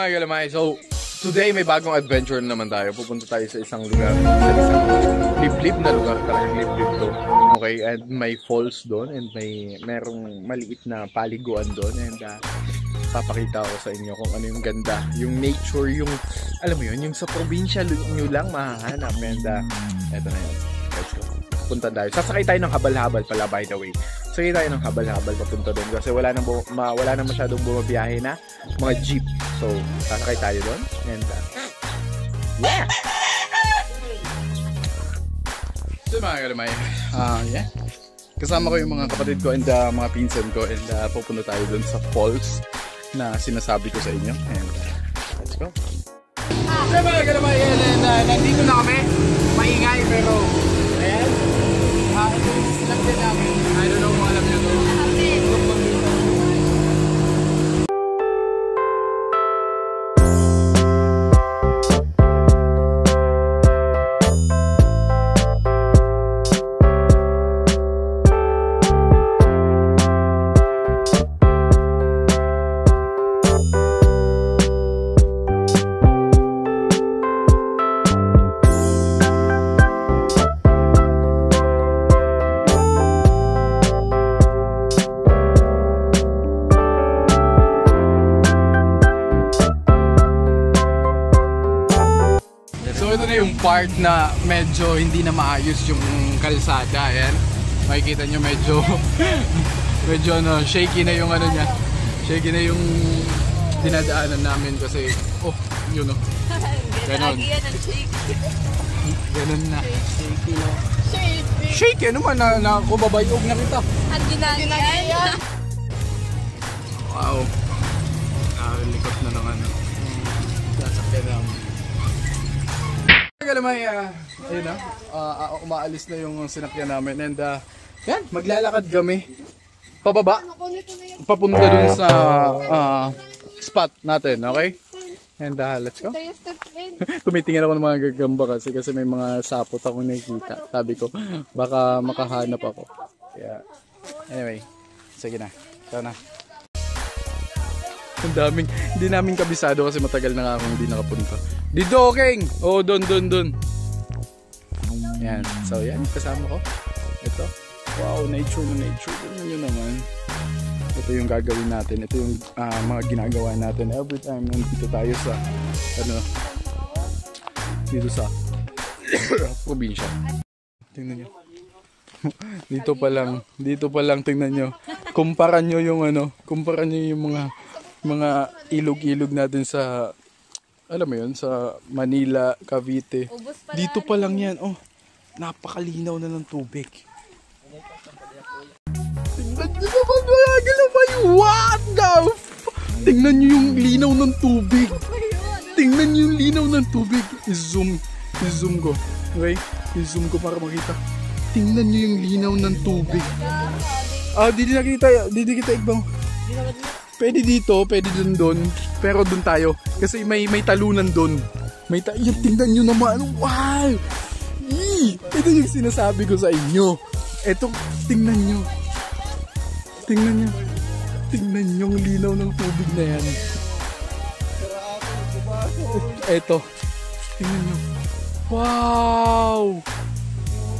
Mga galamay. So, today may bagong adventure na naman tayo. Pupunta tayo sa isang lugar. Sa isang liblib na lugar. Talagang liblib to. Okay, and may falls doon and may merong maliit na paliguan doon and uh, papakita ko sa inyo kung ano yung ganda. Yung nature, yung, alam mo yun, yung sa probinsya nyo lang mahahanap. And uh, eto na yun. Let's go. Punta tayo. Sasakay tayo ng habal-habal pala by the way. Sakay tayo ng habal-habal papunta doon kasi wala nang, bu- ma- wala nang masyadong bumabiyahe na mga jeep. So, sasakay tayo doon. And uh, yeah! So mga kalamay, ah yeah. Kasama ko yung mga kapatid ko and uh, mga pinsan ko and uh, pupunta tayo doon sa falls na sinasabi ko sa inyo. And uh, let's go. So mga kalamay, and uh, nandito na kami. Maingay pero ito part na medyo hindi na maayos yung kalsada. Ayan. Makikita nyo medyo medyo ano, shaky na yung ano niya. Shaky na yung dinadaanan namin kasi oh, yun oh. Ganon. Ang shake. Ganun na. Shake. Shaky ano man na, na kubabayog na kita. Ang ginagayan. Wow. Nakalikot na ng ano. Sasakyan namin. Galamay, uh, ayun na, ah, ah, umaalis na yung sinakyan namin and uh, yan, maglalakad kami pababa, papunta dun sa ah, spot natin, okay? And uh, let's go. Tumitingin ako ng mga gagamba kasi kasi may mga sapot ako nakikita. Sabi ko, baka makahanap ako. Yeah. Anyway, sige na. Ito na. Ang daming, hindi namin kabisado kasi matagal na nga akong hindi nakapunta. Dito, King! Oo, oh, doon, doon, doon. Yan. So, yan. Kasama ko. Ito. Wow, nature na nature. Tignan nyo naman. Ito yung gagawin natin. Ito yung ah, mga ginagawa natin every time nandito tayo sa, ano, dito sa probinsya. Tingnan nyo. dito pa lang, dito pa lang tingnan nyo. Kumpara nyo yung ano, kumpara nyo yung mga mga ilog-ilog natin sa alam mo yun, sa Manila, Cavite. Pala. Dito pa lang yan. Oh, napakalinaw na ng tubig. Tingnan nyo naman mga galamay. What the Tingnan nyo yung linaw ng tubig. Tingnan nyo yung linaw ng tubig. I-zoom. I-zoom ko. Okay? I-zoom ko para makita. Tingnan nyo yung linaw ng tubig. Ah, di na kita, di di kita igbang. Pwede dito, pwede dun dun. Pero dun tayo. Kasi may may talunan dun. May ta yan, tingnan nyo naman. Wow! Yee! Ito yung sinasabi ko sa inyo. Ito, tingnan nyo. Tingnan nyo. Tingnan nyo ang linaw ng tubig na yan. Ito. Tingnan nyo. Wow!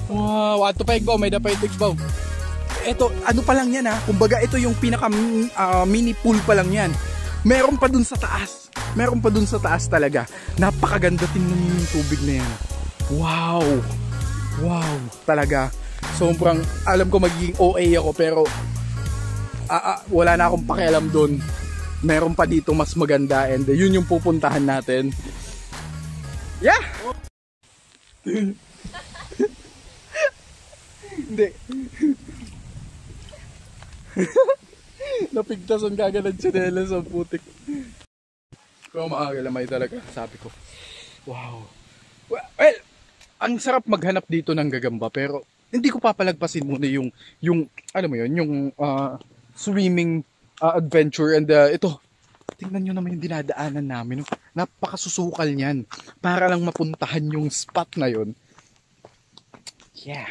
Wow! Ato pa igbaw, may dapat igbaw. Ito, ano pa lang yan ha? Kumbaga ito yung pinaka ah, mini pool pa lang yan. Meron pa dun sa taas. Meron pa dun sa taas talaga. Napakaganda tingnan yung tubig na yan. Wow! Wow! Talaga. Sobrang, alam ko magiging OA ako pero ah, ah, wala na akong pakialam dun. Meron pa dito mas maganda and uh, yun yung pupuntahan natin. Yeah! Hindi. Napigtasan kagad ng tsinelas sa putik. Pero maagalamay talaga, sabi ko. Wow. Well, well, ang sarap maghanap dito ng gagamba pero hindi ko papalagpasin muna yung yung ano mo yun, yung ah, swimming ah, adventure and ah, ito. Tingnan nyo naman yung dinadaanan namin. no? Napakasusukal niyan. Para lang mapuntahan yung spot na yun. Yeah.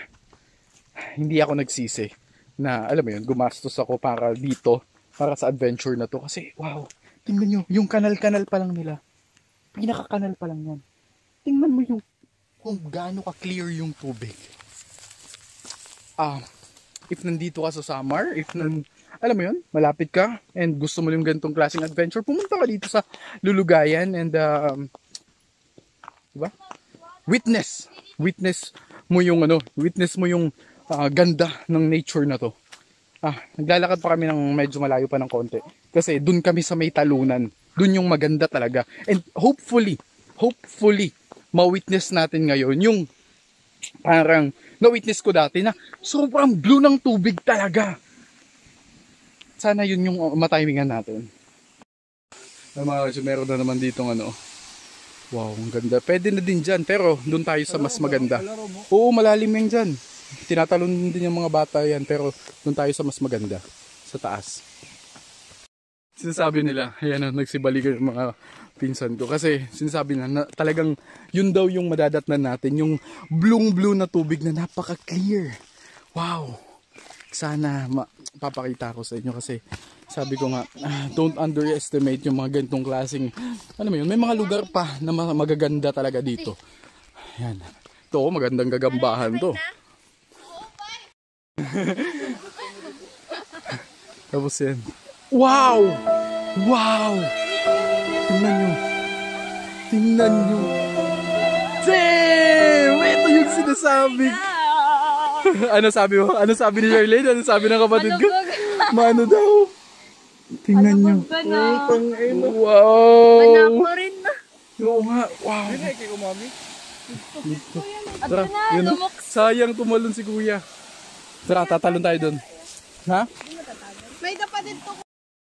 Hindi ako nagsisi na, alam mo yun, gumastos ako para dito, para sa adventure na to. Kasi, wow, Tingnan nyo, yung kanal-kanal pa lang nila. Pinaka-kanal pa lang yan. Tingnan mo yung kung gaano ka-clear yung tubig. Ah, if nandito ka sa summer, if nan, alam mo yun, malapit ka and gusto mo yung ganitong klaseng adventure, pumunta ka dito sa Lulugayan and um, diba? Witness. Witness mo yung ano, witness mo yung ah, ganda ng nature na to. Ah, naglalakad pa kami ng medyo malayo pa ng konti. Kasi dun kami sa may talunan. Dun yung maganda talaga. And hopefully, hopefully, ma-witness natin ngayon yung parang na-witness ko dati na sobrang blue ng tubig talaga. Sana yun yung matimingan natin. Ay, mga kasi meron na naman dito ano. Wow, ang ganda. Pwede na din dyan, pero doon tayo sa mas maganda. Oo, malalim yan dyan. Tinatalon din yung mga bata yan, pero doon tayo sa mas maganda. Sa taas. Sinasabi nila, ayan na, nagsibalikan yung mga pinsan ko. Kasi sinasabi nila na talagang yun daw yung madadatnan natin. Yung blue-blue na tubig na napaka-clear. Wow! Sana mapapakita ko sa inyo kasi sabi ko nga, ah, don't underestimate yung mga ganitong klaseng, ano mo yun, may mga lugar pa na ma- magaganda talaga dito. Ayan. Ito, oh, magandang gagambahan to. Tapos yan. Wow! Wow! Tingnan nyo. Tingnan nyo. Damn! Ito yung sinasabi. ano sabi mo? Ano sabi ni Charlene? Ano sabi ng kapatid ko? Mano daw? Tingnan nyo. Wow! Panako rin na. Oo nga. Wow. Tara, na, yun. lumok. Sayang tumalon si kuya. Tara, tatalon tayo doon. Ha? May dapat din to.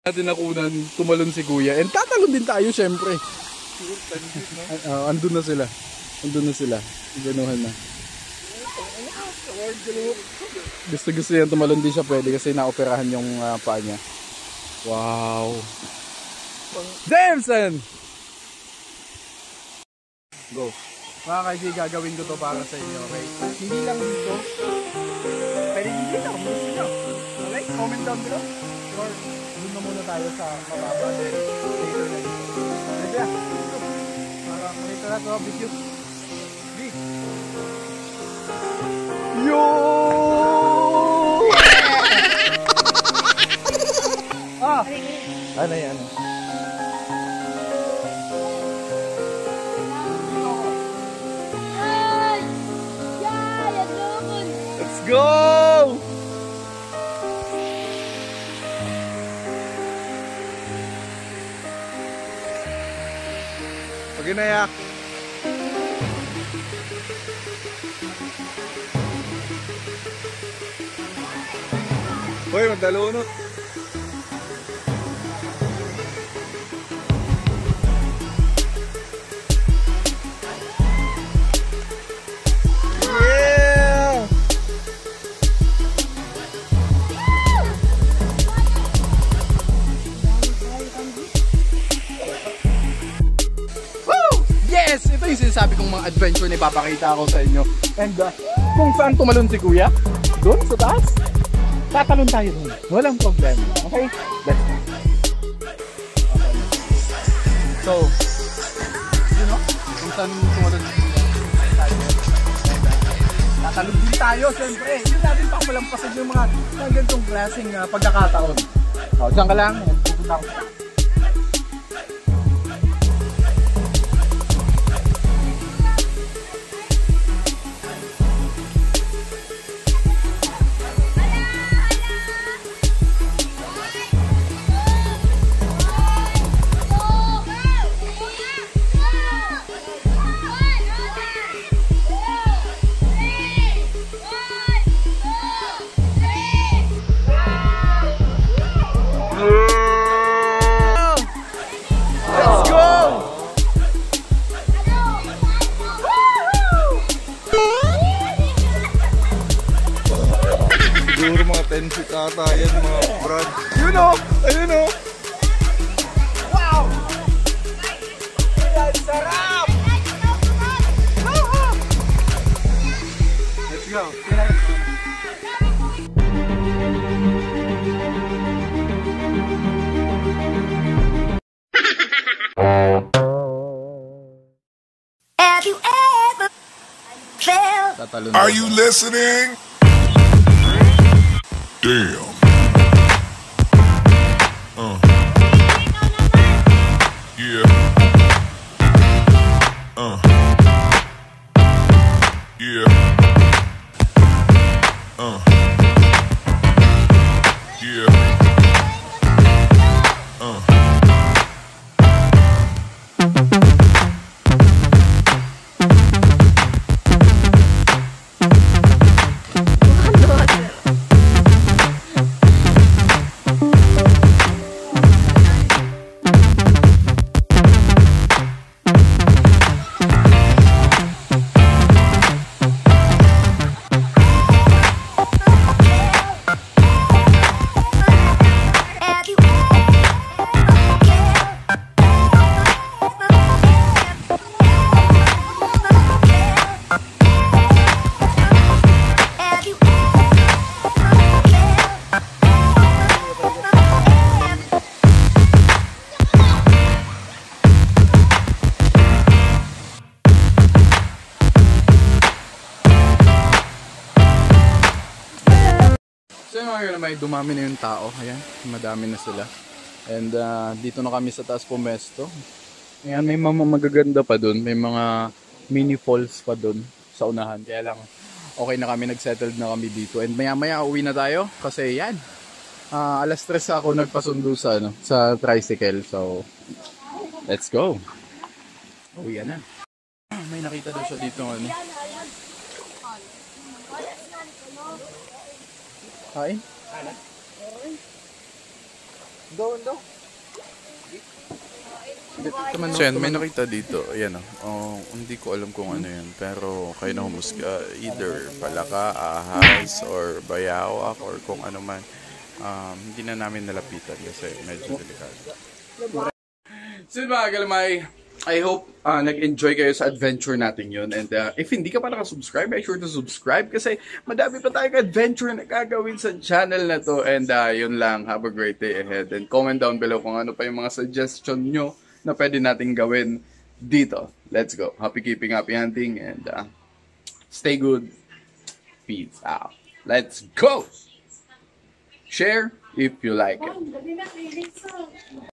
natin nakunan, tumalon si kuya. And tatalon din tayo, syempre. Uh, andun na sila. Andun na sila. Ganuhan na. Gusto gusto yan tumalon din siya pwede kasi naoperahan yung uh, paa niya. Wow. Damson! Go. Mga kaisi, gagawin ko to para sa inyo, okay? Hindi lang dito. Comment down below. Or doon na muna tayo sa mababa. Then later na dito. Pwede ah. Para makita na to, video. Di. Yo! ah! Ano yan? Let's go! Pag inayak. Hoy, magdalunot. Ipapakita ko sa inyo. And uh, kung saan tumalon si Kuya, doon sa taas, tatalon tayo doon. Walang problema. Okay? Let's go. So, you know, kung saan tumalon si Kuya, tatalon din tayo, syempre. Hindi natin pakalampasan yung mga, mga ganitong klaseng uh, pagkakataon. O, dyan ka lang. Pupunta You know, you know. Wow. Let's go. Have you ever? Are you listening? Damn. May dumami na yung tao. Ayan, madami na sila. And ah, dito na kami sa taas pumesto. Ayan, may mga magaganda pa dun. May mga mini falls pa dun sa unahan. Kaya lang, okay na kami, nagsettled na kami dito. And maya maya uwi na tayo kasi yan. Ah, alas 3 ako nagpasundo sa, ano, sa tricycle. So, let's go. Uwi na. May nakita daw siya dito ano. Kain? Doon, doon. So yan, may nakita dito. Ayan oh. oh. Hindi ko alam kung ano yan. Pero kayo na humusga. Either palaka, ahas, or bayawak, or kung ano man. Um, hindi na namin nalapitan kasi medyo delikado. So mga galamay, I hope uh, nag-enjoy kayo sa adventure natin yun. And uh, if hindi ka pa nakasubscribe, make sure to subscribe kasi madami pa tayong adventure na gagawin sa channel na to. And uh, yun lang, have a great day ahead. And comment down below kung ano pa yung mga suggestion nyo na pwede nating gawin dito. Let's go. Happy keeping, happy hunting, and uh, stay good. Peace out. Let's go! Share if you like it.